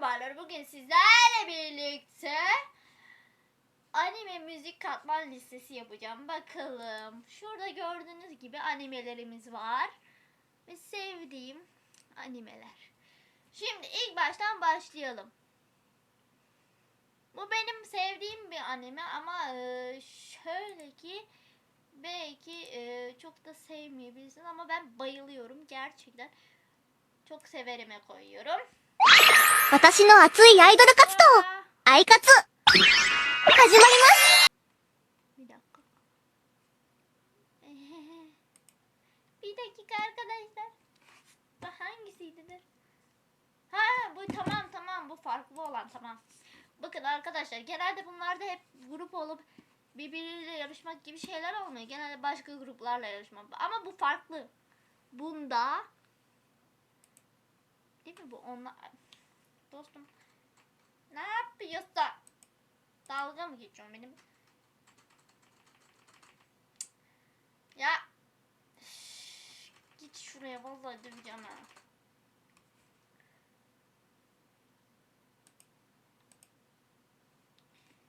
Merhabalar. Bugün sizlerle birlikte anime müzik katman listesi yapacağım. Bakalım. Şurada gördüğünüz gibi animelerimiz var. Ve sevdiğim animeler. Şimdi ilk baştan başlayalım. Bu benim sevdiğim bir anime ama e, şöyle ki belki e, çok da sevmeyebilirsiniz ama ben bayılıyorum gerçekten. Çok severime koyuyorum. 私の熱いアイドル活動 Aa, アイカツ始まります Bir dakika. Ehehe. Bir dakika arkadaşlar. Bu hangisiydi? Ha bu tamam tamam bu farklı olan tamam. Bakın arkadaşlar genelde bunlarda hep grup olup birbiriyle yarışmak gibi şeyler olmuyor. Genelde başka gruplarla yarışmak. Ama bu farklı. Bunda değil mi bu onlar dostum ne yapıyorsun? Dalga mı geçiyorsun benim? Ya Üf, git şuraya vallahi döveceğim ha.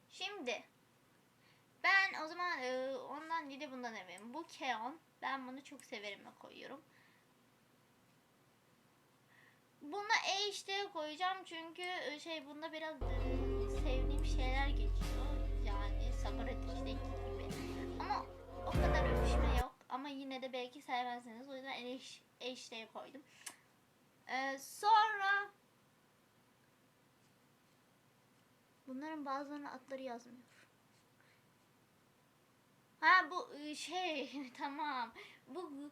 Şimdi ben o zaman e, ondan de bundan eminim. Bu Keon. Ben bunu çok severime koyuyorum. Buna E işte koyacağım çünkü e, şey bunda biraz e, sevdiğim şeyler geçiyor. Yani Sakura Teach'teki gibi. Ama o kadar öpüşme yok. Ama yine de belki sevmezseniz. O yüzden en eş, eşliğe koydum. Ee, sonra bunların bazılarının adları yazmıyor. Ha bu e, şey tamam. Bu bu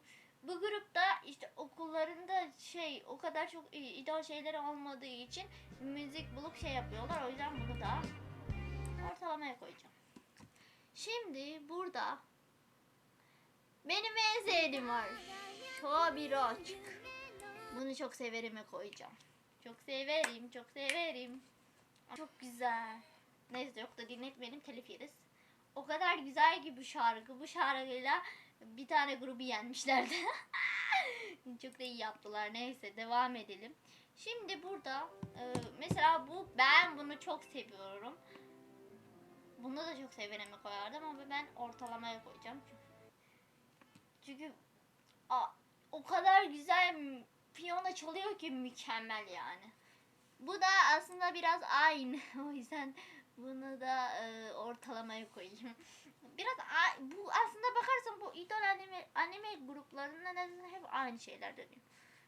grupta işte okullarında şey o kadar çok idol şeyleri olmadığı için müzik bulup şey yapıyorlar. O yüzden bunu da ortalamaya koyacağım. Şimdi burada benim en sevdiğim var. Shobirochik. Bunu çok severime koyacağım. Çok severim, çok severim. Çok güzel. Neyse yok da dinletmeyelim telif yeriz. O kadar güzel ki bu şarkı. Bu şarkıyla bir tane grubu yenmişlerdi. çok da iyi yaptılar. Neyse devam edelim. Şimdi burada e, mesela bu ben bunu çok seviyorum. Bunu da çok severime koyardım ama ben ortalamaya koyacağım. Çünkü çünkü a, o kadar güzel piyano çalıyor ki mükemmel yani. Bu da aslında biraz aynı. o yüzden bunu da e, ortalamaya koyayım. Biraz a- bu aslında bakarsan bu idol anime, anime gruplarında nedense hep aynı şeyler dönüyor.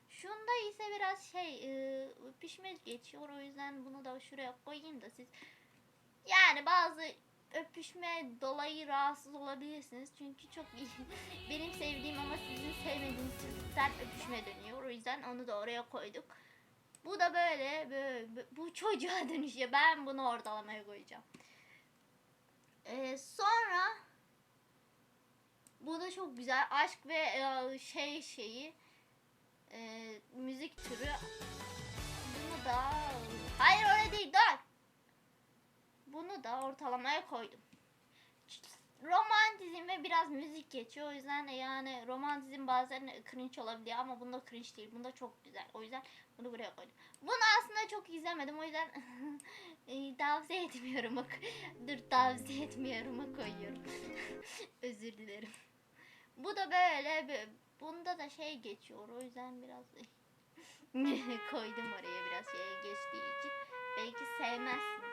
Şunda ise biraz şey e, pişme geçiyor o yüzden bunu da şuraya koyayım da siz yani bazı öpüşme dolayı rahatsız olabilirsiniz. Çünkü çok iyi. Benim sevdiğim ama sizin sevmediğiniz sert öpüşme dönüyor. O yüzden onu da oraya koyduk. Bu da böyle, böyle bu çocuğa dönüşüyor. Ben bunu ortalamaya koyacağım. Ee, sonra bu da çok güzel. Aşk ve e, şey şeyi e, müzik türü. Bunu da hayır öyle değil dur. Bunu da ortalamaya koydum. Romantizm ve biraz müzik geçiyor. O yüzden yani romantizm bazen cringe olabiliyor ama bunda cringe değil. Bunda çok güzel. O yüzden bunu buraya koydum. Bunu aslında çok izlemedim. O yüzden e, tavsiye etmiyorum. Dur tavsiye etmiyorum. koyuyorum. Özür dilerim. Bu da böyle. bö- Bunda da şey geçiyor. O yüzden biraz koydum oraya biraz şey geçtiği için. Belki sevmezsiniz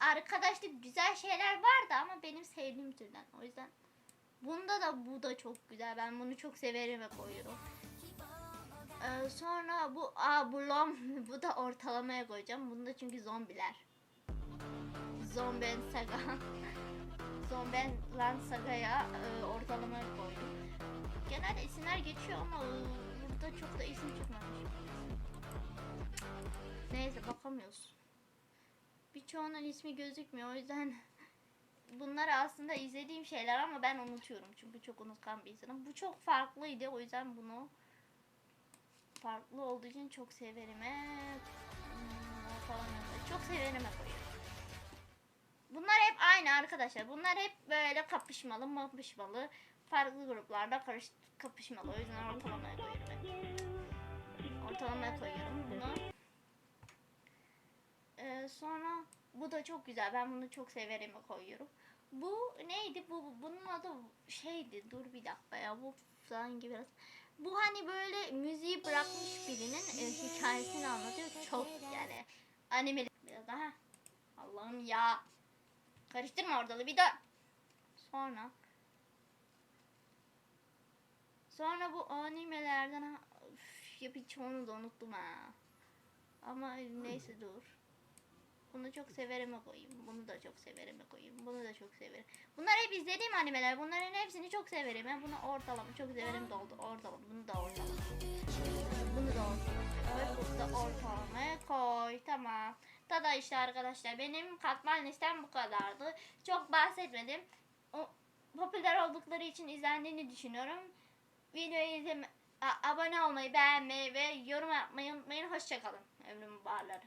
arkadaşlık güzel şeyler vardı ama benim sevdiğim türden. O yüzden bunda da bu da çok güzel. Ben bunu çok severim ve koyuyorum. Ee, sonra bu aa bu lom bu da ortalamaya koyacağım. Bunda çünkü zombiler. Zomben Saga. Zomben Land Saga'ya e. Genelde isimler geçiyor ama burada çok da isim çıkmamış. Neyse bakamıyoruz birçoğunun ismi gözükmüyor. O yüzden bunlar aslında izlediğim şeyler ama ben unutuyorum. Çünkü çok unutkan bir insanım. Bu çok farklıydı. O yüzden bunu farklı olduğu için çok severime falan çok severime koyuyorum. Bunlar hep aynı arkadaşlar. Bunlar hep böyle kapışmalı, mapışmalı. Farklı gruplarda karış kapışmalı. O yüzden ortalamaya koyuyorum. Ortalamaya koyuyorum bunu. Ee, sonra bu da çok güzel. Ben bunu çok severime koyuyorum. Bu neydi? Bu bunun adı şeydi. Dur bir dakika ya. Bu sanki biraz bu hani böyle müziği bırakmış birinin e, hikayesini anlatıyor. Çok yani anime biraz daha. Allah'ım ya. Karıştırma ortalığı bir daha. Sonra Sonra bu animelerden üf, ya birçoğunu da unuttum ha. Ama neyse dur. Bunu çok severime koyayım. Bunu da çok severime koyayım. Bunu da çok severim. Bunlar hep izlediğim animeler. Bunların hepsini çok severim. Ben bunu ortalama çok severim de oldu. Ortalama. Bunu da ortalama. Bunu da ortalama. Evet, bunu da ortalamaya koy. Tamam. Tada işte arkadaşlar. Benim katman listem bu kadardı. Çok bahsetmedim. O, popüler oldukları için izlendiğini düşünüyorum. Videoyu izleme, abone olmayı, beğenmeyi ve yorum yapmayı unutmayın. Hoşçakalın. Ömrüm bağları.